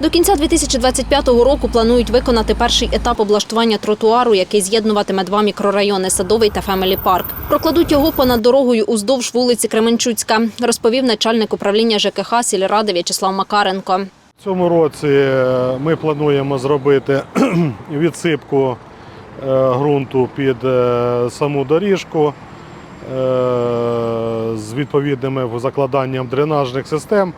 До кінця 2025 року планують виконати перший етап облаштування тротуару, який з'єднуватиме два мікрорайони Садовий та Фемелі Парк. Прокладуть його понад дорогою уздовж вулиці Кременчуцька, розповів начальник управління ЖКХ сільради В'ячеслав Макаренко. Цьому році е, ми плануємо зробити відсипку е, ґрунту під е, саму доріжку з відповідним закладанням дренажних систем,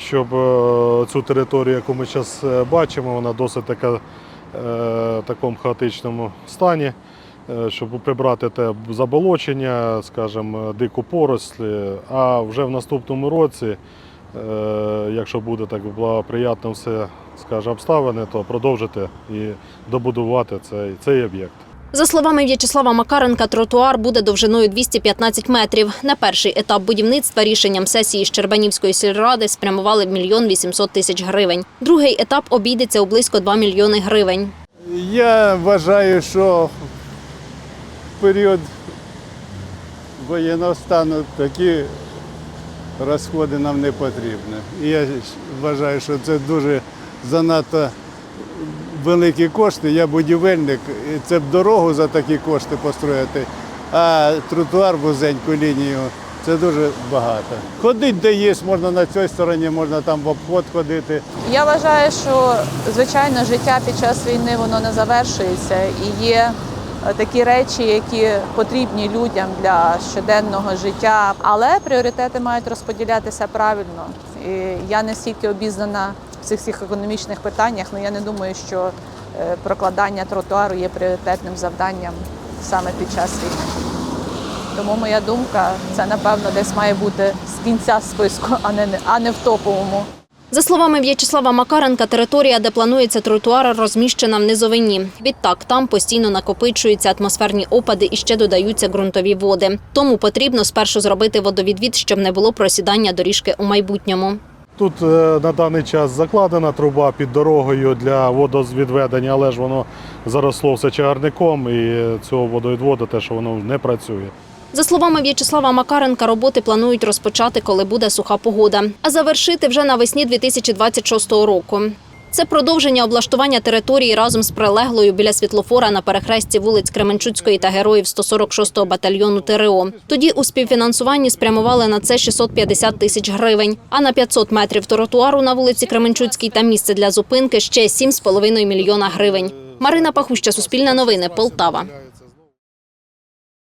щоб е, цю територію, яку ми зараз бачимо, вона досить така, е, в такому хаотичному стані. е, Щоб прибрати те заболочення, скажімо, дику поросль. А вже в наступному році Е, якщо буде так благоприятно все скаже, обставини, то продовжити і добудувати цей, цей об'єкт. За словами В'ячеслава Макаренка, тротуар буде довжиною 215 метрів. На перший етап будівництва рішенням сесії з Щербанівської сільради спрямували мільйон 800 тисяч гривень. Другий етап обійдеться у близько 2 мільйони гривень. Я вважаю, що в період воєнного стану такі розходи нам не потрібні. І я вважаю, що це дуже занадто великі кошти. Я будівельник, і це б дорогу за такі кошти построїти, а тротуар вузеньку лінію. Це дуже багато. Ходить де є, можна на цій стороні, можна там в обход ходити. Я вважаю, що звичайно життя під час війни воно не завершується і є е, такі речі, які потрібні людям для щоденного життя. Але пріоритети мають розподілятися правильно. І я не стільки обізнана в цих всіх економічних питаннях, але я не думаю, що е, прокладання тротуару є пріоритетним завданням саме під час війни. Тому моя думка, це напевно десь має бути з кінця списку, а не а не в топовому. За словами В'ячеслава Макаренка, територія, де планується тротуар, розміщена в низовині. Відтак там постійно накопичуються атмосферні опади і ще додаються ґрунтові води. Тому потрібно спершу зробити водовідвід, щоб не було просідання доріжки у майбутньому. Тут е, на даний час закладена труба під дорогою для водовідведення, але ж воно заросло все чагарником і цього водовідводу те, що воно не працює. За словами В'ячеслава Макаренка, роботи планують розпочати, коли буде суха погода, а завершити вже навесні 2026 року. Це продовження облаштування території разом з прилеглою біля світлофора на перехресті вулиць Кременчуцької та героїв 146-го батальйону ТРО. Тоді у співфінансуванні спрямували на це 650 тисяч гривень. А на 500 метрів тротуару на вулиці Кременчуцькій та місце для зупинки ще 7,5 мільйона гривень. Марина Пахуща, Суспільне новини, Полтава.